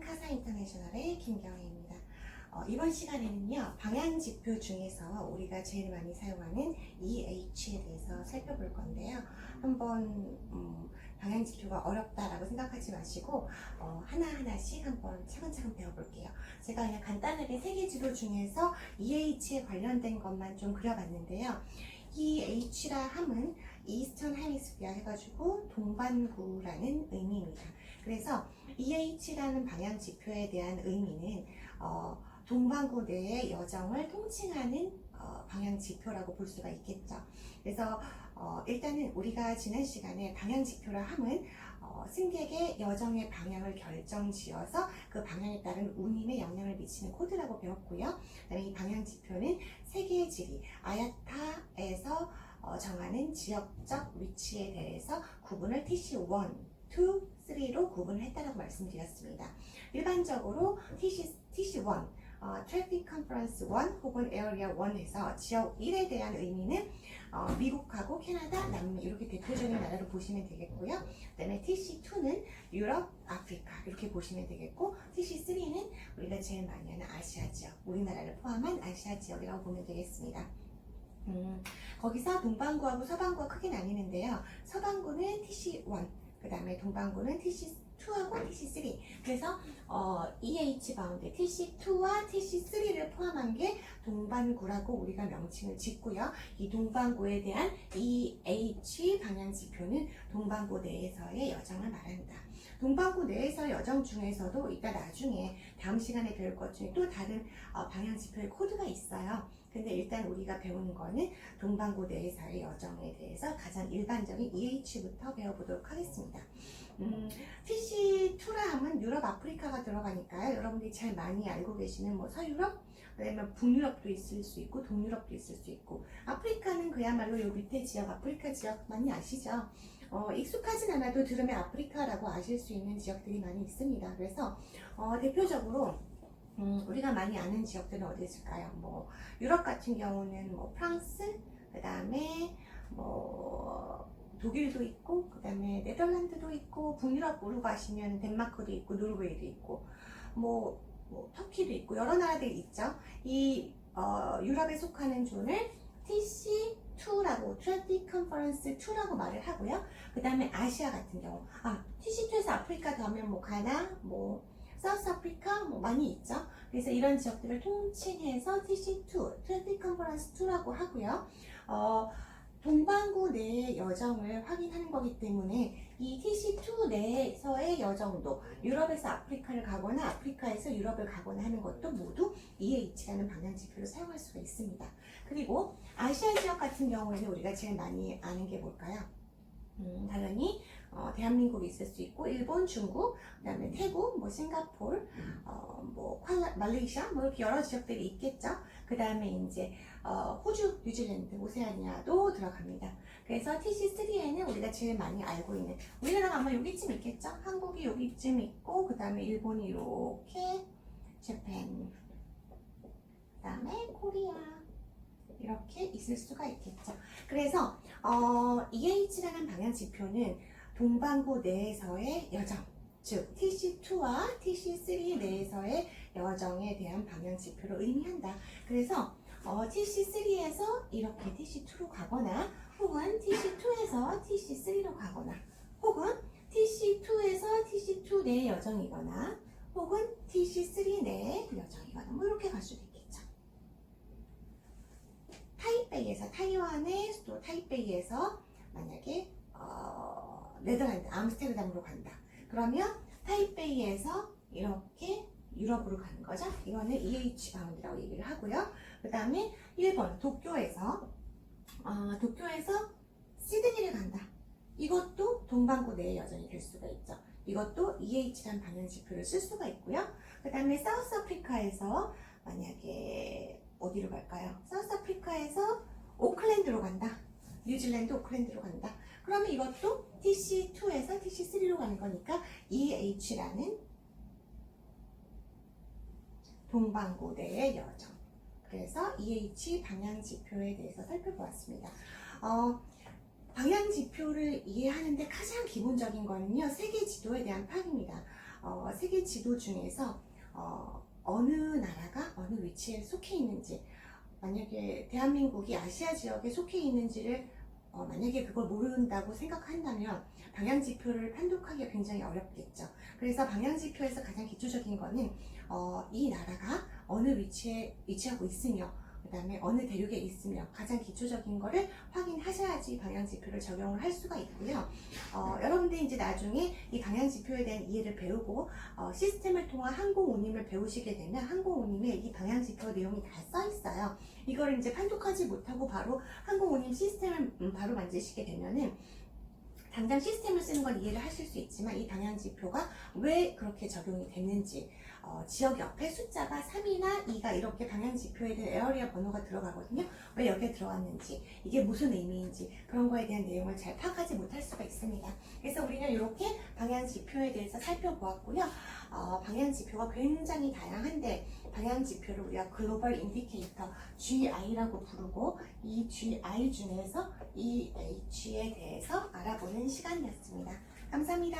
카사 인터내셔널의 김경희입니다. 어, 이번 시간에는요, 방향 지표 중에서 우리가 제일 많이 사용하는 EH에 대해서 살펴볼 건데요. 한번, 음, 방향 지표가 어렵다라고 생각하지 마시고, 어, 하나하나씩 한번 차근차근 배워볼게요. 제가 그냥 간단하게 세개 지도 중에서 EH에 관련된 것만 좀 그려봤는데요. EH라 함은 이스턴 헤미스피어 해가지고 동반구라는 의미입니다. 그래서 EH라는 방향 지표에 대한 의미는 어, 동반구 내의 여정을 통칭하는 어, 방향 지표라고 볼 수가 있겠죠. 그래서 어, 일단은 우리가 지난 시간에 방향 지표라 함은 어, 승객의 여정의 방향을 결정지어서 그 방향에 따른 운임에 영향을 미치는 코드라고 배웠고요. 그다음에 이 방향 지표는 세계의 지리 아야타에서 어, 정하는 지역적 위치에 대해서 구분을 TC1, 2, 3로 구분을 했다고 말씀드렸습니다. 일반적으로 TC, TC1, 어, Traffic Conference 1 혹은 Area 1에서 지역 1에 대한 의미는 어, 미국하고 캐나다, 남미 이렇게 대표적인 나라로 보시면 되겠고요. 그다음에 TC2는 유럽, 아프리카 이렇게 보시면 되겠고 TC3는 우리가 제일 많이 하는 아시아 지역, 우리나라를 포함한 아시아 지역이라고 보면 되겠습니다. 음, 거기서 동반구하고 서반구가 크게 나뉘는데요. 서반구는 TC1, 그 다음에 동반구는 TC2하고 TC3. 그래서 어, EH 바운드 TC2와 TC3를 포함한 게 동반구라고 우리가 명칭을 짓고요. 이 동반구에 대한 EH 방향 지표는 동반구 내에서의 여정을 말한다. 동반구 내에서 여정 중에서도 이따 나중에 다음 시간에 배울 것 중에 또 다른 어, 방향 지표의 코드가 있어요. 근데 일단 우리가 배우는 거는 동반구 내에서의 여정에 대해서 가장 일반적인 EH부터 배워보도록 하겠습니다. 음, TC2라 하면 유럽, 아프리카가 들어가니까요. 여러분들이 제일 많이 알고 계시는 뭐 서유럽, 그다음에 북유럽도 있을 수 있고 동유럽도 있을 수 있고 아프리카는 그야말로 요 밑에 지역, 아프리카 지역 많이 아시죠? 어, 익숙하진 않아도 들으면 아프리카라고 아실 수 있는 지역들이 많이 있습니다. 그래서 어, 대표적으로 음, 우리가 많이 아는 지역들은 어디 있을까요? 뭐 유럽 같은 경우는 뭐 프랑스, 그 다음에 뭐 독일도 있고, 그 다음에 네덜란드도 있고, 북유럽으로 가시면 덴마크도 있고, 노르웨이도 있고, 뭐, 뭐 터키도 있고 여러 나라들이 있죠. 이 어, 유럽에 속하는 존을 TC2라고 Traffic Conference 2라고 말을 하고요. 그 다음에 아시아 같은 경우, 아 TC2에서 아프리카 더하면 뭐 가나, 뭐 사우스 아프리카 뭐 많이 있죠. 그래서 이런 지역들을 통칭해서 TC2, Traffic Conference 2라고 하고요. 어, 동반구 내의 여정을 확인하는 거기 때문에 이 TC2 내에서의 여정도 유럽에서 아프리카를 가거나 아프리카에서 유럽을 가거나 하는 것도 모두 EH라는 방향 지표를 사용할 수가 있습니다. 그리고 아시아 지역 같은 경우에는 우리가 제일 많이 아는 게 뭘까요? 음, 당연히 어, 대한민국이 있을 수 있고 일본, 중국, 그다음에 태국, 뭐 싱가폴, 어, 뭐 콰라, 말레이시아 뭐 이렇게 여러 지역들이 있겠죠. 그다음에 이제 어, 호주, 뉴질랜드, 오세아니아도 들어갑니다. 그래서 TC3에는 우리가 제일 많이 알고 있는 우리나라가 아마 여기쯤 있겠죠. 한국이 여기쯤 있고 그다음에 일본이 이렇게 재팬, 그다음에 코리아 이렇게 있을 수가 있겠죠. 그래서 어, EH라는 방향 지표는 동반구 내에서의 여정, 즉 TC2와 TC3 내에서의 여정에 대한 방향 지표를 의미한다. 그래서 어, TC3에서 이렇게 TC2로 가거나 혹은 TC2에서 TC3로 가거나 혹은 TC2에서 TC2 내의 여정이거나 혹은 TC3 내의 여정이거나 뭐 이렇게 갈 수도 있겠죠. 타이베이에서 타이완의 수도 타이베이에서 만약에 어, 네덜란드 암스테르담으로 간다. 그러면 타이베이에서 이렇게 유럽으로 가는 거죠. 이거는 EH 바운드라고 얘기를 하고요. 그 다음에 일본 도쿄에서 어, 도쿄에서 시드니를 간다. 이것도 동반구 내의 여정이 될 수가 있죠. 이것도 EH라는 방향 지표를 쓸 수가 있고요. 그 다음에 사우스 아프리카에서 만약에 어디로 갈까요? 사우스 아프리카에서 오클랜드로 간다. 뉴질랜드 오클랜드로 간다. 그러면 이것도 TC2에서 TC3로 가는 거니까 EH라는 내의 여정. 그래서 EH 방향 지표에 대해서 살펴보았습니다. 어, 방향 지표를 이해하는데 가장 기본적인 거는요, 세계 지도에 대한 파악입니다. 어, 세계 지도 중에서 어, 어느 나라가 어느 위치에 속해 있는지 만약에 대한민국이 아시아 지역에 속해 있는지를 어, 만약에 그걸 모른다고 생각한다면 방향 지표를 판독하기가 굉장히 어렵겠죠. 그래서 방향 지표에서 가장 기초적인 거는 어, 이 나라가 어느 위치에 위치하고 있으며 그 다음에 어느 대륙에 있으며 가장 기초적인 거를 확인하셔야지 방향 지표를 적용을 할 수가 있고요. 어, 여러분들이 이제 나중에 이 방향 지표에 대한 이해를 배우고 어, 시스템을 통한 항공운임을 배우시게 되면 항공운임에 이 방향 지표 내용이 다 써 있어요. 이걸 이제 판독하지 못하고 바로 항공운임 시스템을 음, 바로 만드시게 되면은 당장 시스템을 쓰는 건 이해를 하실 수 있지만 이 방향 지표가 왜 그렇게 적용이 됐는지 어, 지역 옆에 숫자가 3이나 2가 이렇게 방향 지표에 대한 에어리어 번호가 들어가거든요. 왜 여기에 들어왔는지 이게 무슨 의미인지 그런 거에 대한 내용을 잘 파악하지 못할 수가 있습니다. 그래서 우리는 이렇게 방향 지표에 대해서 살펴보았고요. 어, 방향 지표가 굉장히 다양한데 방향 지표를 우리가 글로벌 인디케이터 GI라고 부르고 이 GI 중에서 EH에 대해서 알아보는 시간이었습니다. 감사합니다.